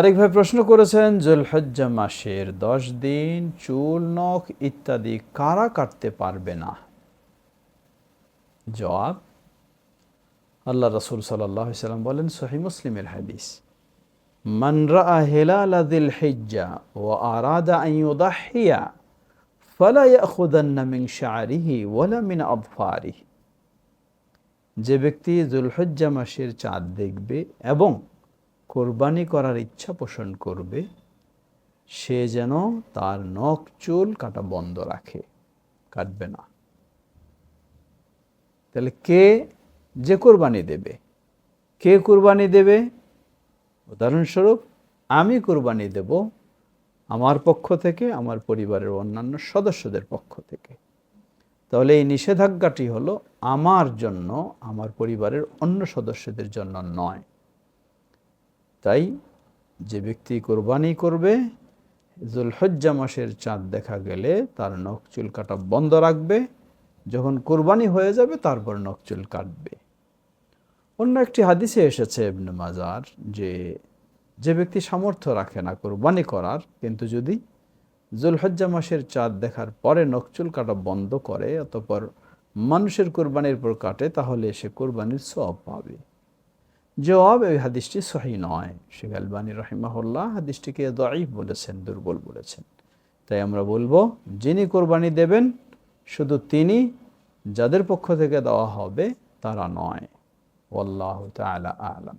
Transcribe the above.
আরেক ভাই প্রশ্ন করেছেন, জুলহজ্জা মাসের দশ দিন চুল, নখ ইত্যাদি কারা কাটতে পারবে না? জবাব, আল্লাহ রসুল সাল্লাম বলেন সহি মুসলিমের হাদিস, মান রাআ হিলালা দিল আরাদা যে ব্যক্তি জুলহজ্জা মাসের চাঁদ দেখবে এবং কোরবানি করার ইচ্ছা পোষণ করবে, সে যেন তার নখ, চুল কাটা বন্ধ রাখে, কাটবে না। তাহলে কে যে কোরবানি দেবে? কে কোরবানি দেবে? উদাহরণস্বরূপ, আমি কোরবানি দেব আমার পক্ষ থেকে, আমার পরিবারের অন্যান্য সদস্যদের পক্ষ থেকে। তাহলে এই নিষেধাজ্ঞাটি হলো আমার জন্য, আমার পরিবারের অন্য সদস্যদের জন্য নয়। তাই যে ব্যক্তি কোরবানি করবে, জুলহজ্জা মাসের চাঁদ দেখা গেলে তার নখ চুল কাটা বন্ধ রাখবে, যখন কোরবানি হয়ে যাবে তারপর নখ চুল কাটবে। অন্য একটি হাদিসে এসেছে ইবনে মাজার যে যে ব্যক্তি সামর্থ্য রাখে না কোরবানি করার, কিন্তু যদি জুলহজ্জা মাসের চাঁদ দেখার পরে নখচুল কাটা বন্ধ করে, অতপর মানুষের কোরবানির পর কাটে, তাহলে সে কোরবানির সব পাবে। জবাব, এই হাদিসটি সহি নয়। শেখ আলবানী রহিমাহুল্লাহ হাদিসটিকে দয়ীফ বলেছেন, দুর্বল বলেছেন। তাই আমরা বলব, যিনি কোরবানি দেবেন, শুধু তিনি, যাদের পক্ষ থেকে দেওয়া হবে, তারা নয়। ওয়াল্লাহ তাআলা আলাম।